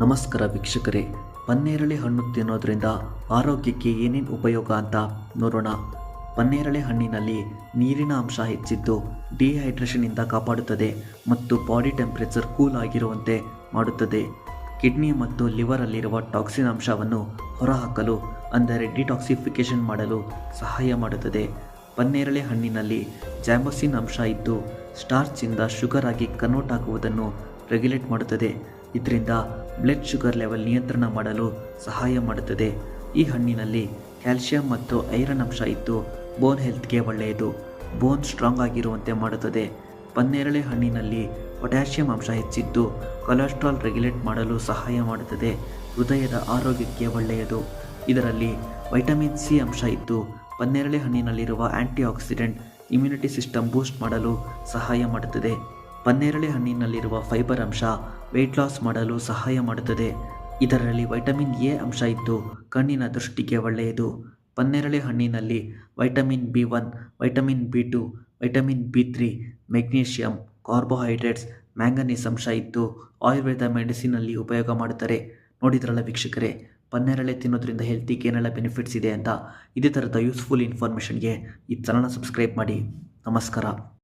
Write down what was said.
ನಮಸ್ಕಾರ ವೀಕ್ಷಕರೇ. ಪನ್ನೇರಳೆ ಹಣ್ಣು ತಿನ್ನೋದ್ರಿಂದ ಆರೋಗ್ಯಕ್ಕೆ ಏನೇನು ಉಪಯೋಗ ಅಂತ ನೋಡೋಣ. ಪನ್ನೇರಳೆ ಹಣ್ಣಿನಲ್ಲಿ ನೀರಿನ ಅಂಶ ಹೆಚ್ಚಿದ್ದು ಡಿಹೈಡ್ರೇಷನ್ನಿಂದ ಕಾಪಾಡುತ್ತದೆ ಮತ್ತು ಬಾಡಿ ಟೆಂಪರೇಚರ್ ಕೂಲ್ ಆಗಿರುವಂತೆ ಮಾಡುತ್ತದೆ. ಕಿಡ್ನಿ ಮತ್ತು ಲಿವರಲ್ಲಿರುವ ಟಾಕ್ಸಿನ್ ಅಂಶವನ್ನು ಹೊರಹಾಕಲು, ಅಂದರೆ ಡಿಟಾಕ್ಸಿಫಿಕೇಷನ್ ಮಾಡಲು ಸಹಾಯ ಮಾಡುತ್ತದೆ. ಪನ್ನೇರಳೆ ಹಣ್ಣಿನಲ್ಲಿ ಜಾಮೋಸಿನ್ ಅಂಶ ಇದ್ದು ಸ್ಟಾರ್ಚಿಂದ ಶುಗರ್ ಆಗಿ ಕನ್ವರ್ಟ್ ಆಗುವುದನ್ನು ರೆಗ್ಯುಲೇಟ್ ಮಾಡುತ್ತದೆ. ಇದರಿಂದ ಬ್ಲಡ್ ಶುಗರ್ ಲೆವೆಲ್ ನಿಯಂತ್ರಣ ಮಾಡಲು ಸಹಾಯ ಮಾಡುತ್ತದೆ. ಈ ಹಣ್ಣಿನಲ್ಲಿ ಕ್ಯಾಲ್ಸಿಯಂ ಮತ್ತು ಐರನ್ ಅಂಶ ಇದ್ದು ಬೋನ್ ಹೆಲ್ತ್ಗೆ ಒಳ್ಳೆಯದು. ಬೋನ್ ಸ್ಟ್ರಾಂಗ್ ಆಗಿರುವಂತೆ ಮಾಡುತ್ತದೆ. ಪನ್ನೇರಳೆ ಹಣ್ಣಿನಲ್ಲಿ ಪೊಟ್ಯಾಷಿಯಂ ಅಂಶ ಹೆಚ್ಚಿದ್ದು ಕೊಲೆಸ್ಟ್ರಾಲ್ ರೆಗ್ಯುಲೇಟ್ ಮಾಡಲು ಸಹಾಯ ಮಾಡುತ್ತದೆ. ಹೃದಯದ ಆರೋಗ್ಯಕ್ಕೆ ಒಳ್ಳೆಯದು. ಇದರಲ್ಲಿ ವೈಟಮಿನ್ ಸಿ ಅಂಶ ಇದ್ದು ಪನ್ನೇರಳೆ ಹಣ್ಣಿನಲ್ಲಿರುವ antioxidant immunity system boost ಮಾಡಲು ಸಹಾಯ ಮಾಡುತ್ತದೆ. ಪನ್ನೇರಳೆ ಹಣ್ಣಿನಲ್ಲಿರುವ ಫೈಬರ್ ಅಂಶ ವೆಯ್ಟ್ ಲಾಸ್ ಮಾಡಲು ಸಹಾಯ ಮಾಡುತ್ತದೆ. ಇದರಲ್ಲಿ ವೈಟಮಿನ್ ಎ ಅಂಶ ಇದ್ದು, ಕಣ್ಣಿನ ದೃಷ್ಟಿಗೆ ಒಳ್ಳೆಯದು. ಪನ್ನೇರಳೆ ಹಣ್ಣಿನಲ್ಲಿ vitamin B one vitamin B two vitamin B three magnesium carbohydrates manganese ಅಂಶ ಇದ್ದು, ಆಯುರ್ವೇದ ಮೆಡಿಸಿನಲ್ಲಿ ಉಪಯೋಗ ಮಾಡುತ್ತಾರೆ. ನೋಡಿದ್ರಲ್ಲ ವೀಕ್ಷಕರೇ, ಪನ್ನೇರಳೆ ತಿನ್ನೋದ್ರಿಂದ ಹೆಲ್ತಿಗೆ ಏನೆಲ್ಲ ಬೆನಿಫಿಟ್ಸ್ ಇದೆ ಅಂತ. ಇದೇ ಥರದ ಯೂಸ್ಫುಲ್ ಇನ್ಫಾರ್ಮೇಷನ್ಗೆ ಈ ಚಾನಲ್ನ ಸಬ್ಸ್ಕ್ರೈಬ್ ಮಾಡಿ. ನಮಸ್ಕಾರ.